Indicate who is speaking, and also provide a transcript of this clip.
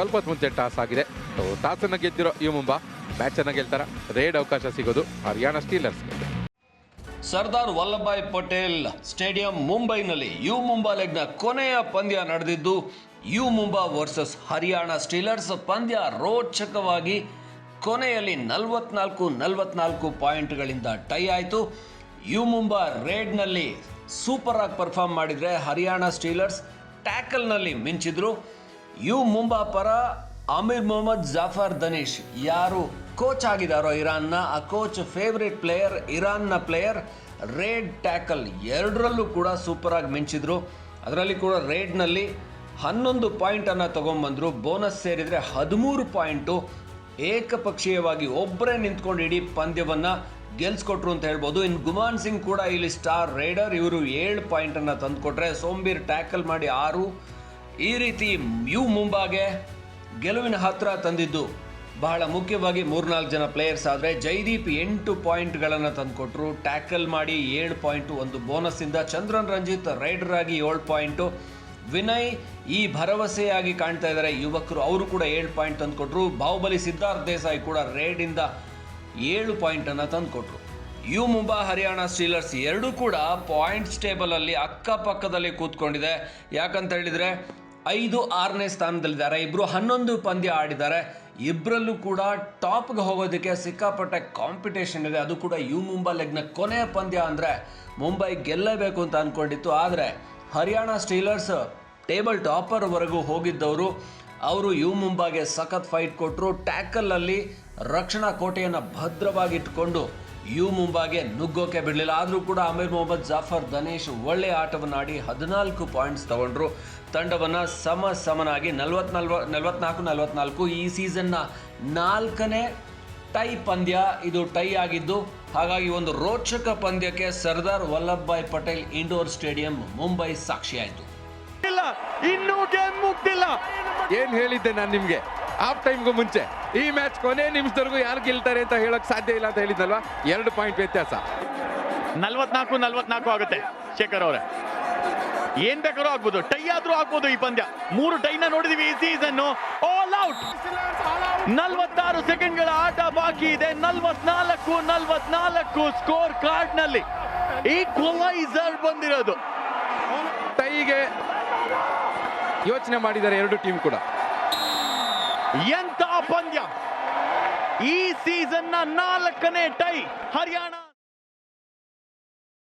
Speaker 1: ಸ್ವಲ್ಪ ಹೊತ್ತು ಮುಂಚೆ ಟಾಸ್ ಆಗಿದೆ. ಟಾಸ್ ಟಾಸನ್ನು ಗೆದ್ದಿರೋ ಯು ಮುಂಬಾ ಮ್ಯಾಚನ್ನು ಗೆಲ್ತಾರ. ರೇಡ್ ಅವಕಾಶ ಸಿಗೋದು ಹರಿಯಾಣ ಸ್ಟೀಲರ್ಸ್
Speaker 2: ಸರ್ದಾರ್ ವಲ್ಲಭಾಯ್ ಪಟೇಲ್ ಸ್ಟೇಡಿಯಂ ಮುಂಬೈನಲ್ಲಿ ಯು ಮುಂಬಾ ಲೆಗ್ನ ಕೊನೆಯ ಪಂದ್ಯ ನಡೆದಿದ್ದು, U Mumba versus Haryana steelers ಪಂದ್ಯ ರೋಚಕವಾಗಿ ಕೊನೆಯಲ್ಲಿ ನಲವತ್ನಾಲ್ಕು ನಲವತ್ನಾಲ್ಕು ಪಾಯಿಂಟ್ಗಳಿಂದ ಟೈ ಆಯಿತು. ಯು ಮುಂಬಾ ರೇಡ್ನಲ್ಲಿ ಸೂಪರ್ ಆಗಿ ಪರ್ಫಾರ್ಮ್ ಮಾಡಿದರೆ ಹರಿಯಾಣ ಸ್ಟೀಲರ್ಸ್ ಟ್ಯಾಕಲ್ನಲ್ಲಿ ಮಿಂಚಿದ್ರು. ಯು ಮುಂಬಾ ಪರ ಅಮೀರ್ ಮೊಹಮ್ಮದ್ ಜಾಫರ್ ದನೀಶ್ ಯಾರು ಕೋಚ್ ಆಗಿದಾರೋ ಇರಾನ್ನ, ಆ ಕೋಚ್ ಫೇವ್ರೇಟ್ ಪ್ಲೇಯರ್ ಇರಾನ್ನ ಪ್ಲೇಯರ್ ರೇಡ್ ಟ್ಯಾಕಲ್ ಎರಡರಲ್ಲೂ ಕೂಡ ಸೂಪರ್ ಆಗಿ ಮಿಂಚಿದ್ರು. ಅದರಲ್ಲಿ ಕೂಡ ರೇಡ್ನಲ್ಲಿ ಹನ್ನೊಂದು ಪಾಯಿಂಟನ್ನು ತಗೊಂಬಂದರು. ಬೋನಸ್ ಸೇರಿದರೆ ಹದಿಮೂರು ಪಾಯಿಂಟು ಏಕಪಕ್ಷೀಯವಾಗಿ ಒಬ್ಬರೇ ನಿಂತ್ಕೊಂಡು ಇಡೀ ಪಂದ್ಯವನ್ನು ಗೆಲ್ಸ್ಕೊಟ್ರು ಅಂತ ಹೇಳ್ಬೋದು. ಇನ್ನು ಗುಮಾನ್ ಸಿಂಗ್ ಕೂಡ ಇಲ್ಲಿ ಸ್ಟಾರ್ ರೈಡರ್ ಇವರು ಏಳು ಪಾಯಿಂಟನ್ನು ತಂದುಕೊಟ್ರೆ ಸೋಂಬೀರ್ ಟ್ಯಾಕಲ್ ಮಾಡಿ ಆರು ಈ ರೀತಿ ಯು ಮುಂಬಾಗೆ ಗೆಲುವಿನ ಹತ್ರ ತಂದಿದ್ದು ಬಹಳ ಮುಖ್ಯವಾಗಿ ಮೂರ್ನಾಲ್ಕು ಜನ ಪ್ಲೇಯರ್ಸ್ ಆದರೆ ಜೈದೀಪ್ ಎಂಟು ಪಾಯಿಂಟ್ಗಳನ್ನು ತಂದುಕೊಟ್ರು. ಟ್ಯಾಕಲ್ ಮಾಡಿ ಏಳು ಪಾಯಿಂಟು ಒಂದು ಬೋನಸ್ಸಿಂದ ಚಂದ್ರನ್ ರಂಜಿತ್ ರೈಡರ್ ಆಗಿ ಏಳು ಪಾಯಿಂಟು. ವಿನಯ್ ಈ ಭರವಸೆಯಾಗಿ ಕಾಣ್ತಾ ಇದ್ದಾರೆ. ಯುವಕರು ಅವರು ಕೂಡ ಏಳು ಪಾಯಿಂಟ್ ತಂದುಕೊಟ್ರು. ಬಾಹುಬಲಿ ಸಿದ್ಧಾರ್ಥ್ ದೇಸಾಯಿ ಕೂಡ ರೇಡಿಂದ ಏಳು ಪಾಯಿಂಟನ್ನು ತಂದುಕೊಟ್ರು. ಯು ಮುಂಬಾ ಹರಿಯಾಣ ಸ್ಟೀಲರ್ಸ್ ಎರಡೂ ಕೂಡ ಪಾಯಿಂಟ್ಸ್ ಟೇಬಲಲ್ಲಿ ಅಕ್ಕಪಕ್ಕದಲ್ಲಿ ಕೂತ್ಕೊಂಡಿದೆ. ಯಾಕಂತ ಹೇಳಿದರೆ ಐದು ಆರನೇ ಸ್ಥಾನದಲ್ಲಿದ್ದಾರೆ. ಇಬ್ಬರು ಹನ್ನೊಂದು ಪಂದ್ಯ ಆಡಿದ್ದಾರೆ. ಇಬ್ಬರಲ್ಲೂ ಕೂಡ ಟಾಪ್ಗೆ ಹೋಗೋದಕ್ಕೆ ಸಿಕ್ಕಾಪಟ್ಟೆ ಕಾಂಪಿಟೇಷನ್ ಇದೆ. ಅದು ಕೂಡ ಯು ಮುಂಬೈ ಲೆಗ್ನ ಕೊನೆಯ ಪಂದ್ಯ ಅಂದರೆ ಮುಂಬೈ ಗೆಲ್ಲಬೇಕು ಅಂತ ಅಂದ್ಕೊಂಡಿತ್ತು ಆದರೆ ಹರಿಯಾಣ ಸ್ಟೀಲರ್ಸ್ ಟೇಬಲ್ ಟಾಪರ್ವರೆಗೂ ಹೋಗಿದ್ದವರು. ಅವರು ಯು ಮುಂಬಾಗೆ ಸಖತ್ ಫೈಟ್ ಕೊಟ್ಟರು ಟ್ಯಾಕಲಲ್ಲಿ ರಕ್ಷಣಾ ಕೋಟೆಯನ್ನು ಭದ್ರವಾಗಿ ಯು ಮುಂಬಾಗೆ ನುಗ್ಗೋಕೆ ಬಿಡಲಿಲ್ಲ. ಆದರೂ ಕೂಡ ಅಮೀರ್ ಮೊಹಮ್ಮದ್ ಜಾಫರ್ ದನೇಶ್ ಒಳ್ಳೆಯ ಆಟವನ್ನಾಡಿ ಹದಿನಾಲ್ಕು ಪಾಯಿಂಟ್ಸ್ ತಗೊಂಡ್ರು. ತಂಡವನ್ನು ಸಮ ಸಮನಾಗಿ ನಲ್ವತ್ ನಲ್ವ ನಲ್ವತ್ನಾಲ್ಕು ಈ ಸೀಸನ್ನ ನಾಲ್ಕನೇ ಟೈ ಪಂದ್ಯ. ಇದು ಟೈ ಆಗಿದ್ದು, ಹಾಗಾಗಿ ಒಂದು ರೋಚಕ ಪಂದ್ಯಕ್ಕೆ ಸರ್ದಾರ್ ವಲ್ಲಭಭಾಯ್ ಪಟೇಲ್ ಇಂಡೋರ್ ಸ್ಟೇಡಿಯಂ ಮುಂಬೈ ಸಾಕ್ಷಿಯಾಯಿತು.
Speaker 3: ಇಲ್ಲ, ಇನ್ನೂ ಗೇಮ್ ಮುಗ್ದಿಲ್ಲ.
Speaker 1: ಏನು ಹೇಳಿದ್ದೆ ನಾನು ನಿಮ್ಗೆ? ಹಾಫ್ ಟೈಮ್ಗೂ ಮುಂಚೆ ಈ ಮ್ಯಾಚ್ ಕೊನೆ ನಿಮಿಷದವರೆಗೂ ಯಾರು ಗೆಲ್ತಾರೆ ಅಂತ ಹೇಳಕ್ ಸಾಧ್ಯ ಇಲ್ಲ ಅಂತ ಹೇಳಿದ್ನಲ್ವಾ? ಎರಡು ಪಾಯಿಂಟ್ ವ್ಯತ್ಯಾಸ.
Speaker 3: ನಲ್ವತ್ನಾಲ್ಕು ನಲ್ವತ್ನಾಲ್ಕು ಆಗುತ್ತೆ ಶೇಖರ್ ಅವರೇ. ಏನ್ ಬೇಕಾದ್ರೂ ಆಗ್ಬೋದು ಟೈ ಆದ್ರೂ ಆಗ್ಬೋದು ಈ ಪಂದ್ಯ. ಮೂರು ಟೈನ ನೋಡಿದೀವಿ ಈ ಸೀಸನ್ ಆಲ್ ಔಟ್ ನಲ್ವತ್ತಾರು ಸೆಕೆಂಡ್ಗಳ ಆಟ ಬಾಕಿ ಇದೆ. ನಲ್ವತ್ನಾಲ್ಕು ನಲ್ವತ್ನಾಲ್ಕು ಸ್ಕೋರ್ ಕಾರ್ಡ್ನಲ್ಲಿ. ಈಕ್ವಲೈಸರ್ ಬಂದಿರೋದು.
Speaker 1: ಟೈಗೆ ಯೋಚನೆ ಮಾಡಿದ್ದಾರೆ ಎರಡು ಟೀಮ್ ಕೂಡ.
Speaker 3: ಎಂತ ಪಂದ್ಯ ಈ ಸೀಸನ್ನ ನಾಲ್ಕನೇ ಟೈ ಹರಿಯಾಣ